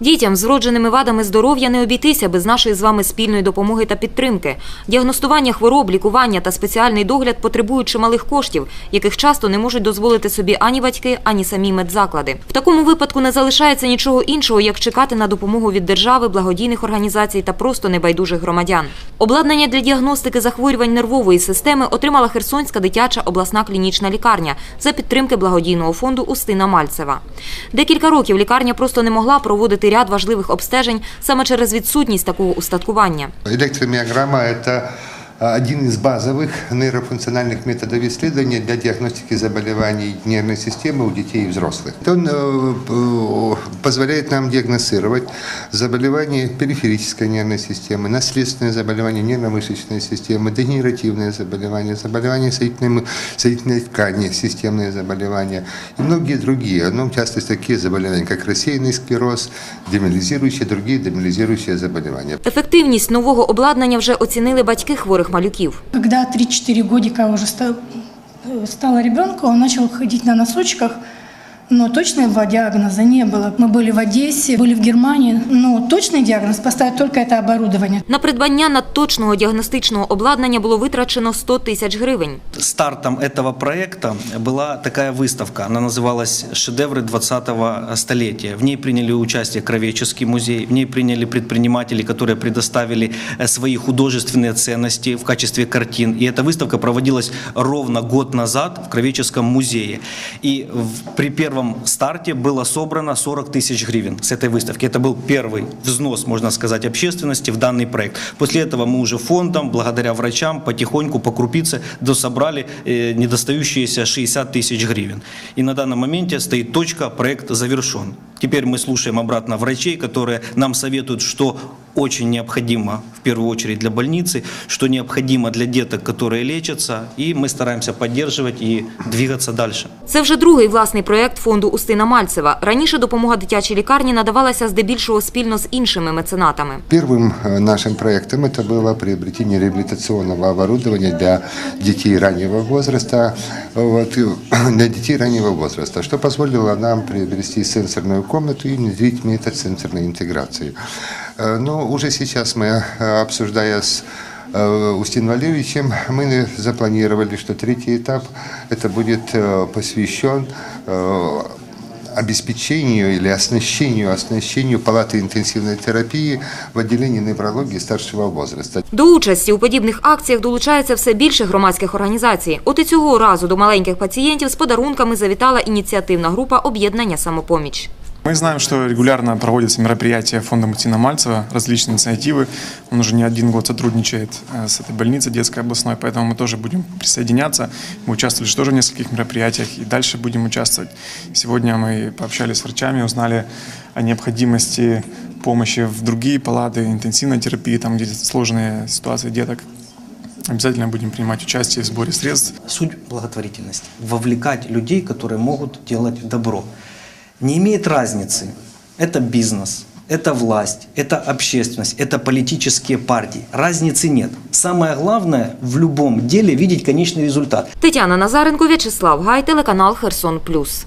Дітям з вродженими вадами здоров'я не обійтися без нашої з вами спільної допомоги та підтримки. Діагностування хвороб, лікування та спеціальний догляд потребують чималих коштів, яких часто не можуть дозволити собі ані батьки, ані самі медзаклади. В такому випадку не залишається нічого іншого, як чекати на допомогу від держави, благодійних організацій та просто небайдужих громадян. Обладнання для діагностики захворювань нервової системи отримала Херсонська дитяча обласна клінічна лікарня за підтримки благодійного фонду Устина Мальцева. Декілька років лікарня просто не могла проводити ряд важливих обстежень саме через відсутність такого устаткування. Електроміограма – это один из базовых нейрофункциональных методов исследования для диагностики заболеваний нервной системы у детей и взрослых. Он э, э, позволяет нам диагностировать заболевания периферической нервной системы, наследственные заболевания нервно-мышечной системы, дегенеративные заболевания, заболевания соединительной, соединительной ткани, системные заболевания и многие другие. Ну, в частности, такие заболевания, как рассеянный склероз, демилизирующие, другие демилизирующие заболевания. Ефективність нового обладнання вже оцінили батьки хворих малюків. Когда 3-4 годика уже ста- э, ребенку, он почав ходить на носочках, но точного диагноза не было. Мы были в Одессе, были в Германии, но точный диагноз поставить только это оборудование. На придбання надточного діагностичного обладнання було витрачено 100 тисяч гривень. Стартом этого проекта была такая выставка. Она называлась «Шедевры 20-го столетия». В ней приняли участие Кровеческий музей, в ней приняли предприниматели, которые предоставили э, свои художественные ценности в качестве картин. И эта выставка проводилась ровно год назад в Кровеческом музее. И в- при первом старте было собрано 40 тысяч гривен с этой выставки. Это был первый взнос, можно сказать, общественности в данный проект. После этого мы уже фондом, благодаря врачам, потихоньку, по крупице дособрали э, недостающиеся 60 тысяч гривен. И на данном моменте стоит точка, проект завершен. Теперь мы слушаем обратно врачей, которые нам советуют, что очень необходимо в первую очередь для больницы, что необходимо для деток, которые лечатся, и мы стараемся поддерживать и двигаться дальше. Це вже другий власний проєкт фонду Устина Мальцева. Раніше допомога дитячій лікарні надавалася здебільшого спільно з іншими меценатами. Первым э, нашим проектом это было приобретение реабилитационного оборудования для детей раннего возраста, вот, и для детей раннего возраста, что позволило нам приобрести сенсорную комнату и внедрить метод сенсорной интеграции. Э, Но уже сейчас мы, э, обсуждая с э, Устином Валерьевичем, мы запланировали, что третий этап это будет э, посвящен э, обеспечению или оснащению, оснащению палаты интенсивной терапии в отделении неврологии старшего возраста. До участі у подібних акціях долучається все більше громадських організацій. От і цього разу до маленьких пацієнтів з подарунками завітала ініціативна група об'єднання самопоміч. Мы знаем, что регулярно проводятся мероприятия фонда Мутина Мальцева, различные инициативы. Он уже не один год сотрудничает э, с этой больницей детской областной, поэтому мы тоже будем присоединяться. Мы участвовали же тоже в нескольких мероприятиях и дальше будем участвовать. Сегодня мы пообщались с врачами, узнали о необходимости помощи в другие палаты интенсивной терапии, там где сложные ситуации деток. Обязательно будем принимать участие в сборе средств. Суть благотворительности – вовлекать людей, которые могут делать добро. Не имеет разницы, это бизнес, это власть, это общественность, это политические партии. Разницы нет. Самое главное в любом деле видеть конечный результат. Тетяна Назаренко, В'ячеслав Гай, телеканал Херсон Плюс.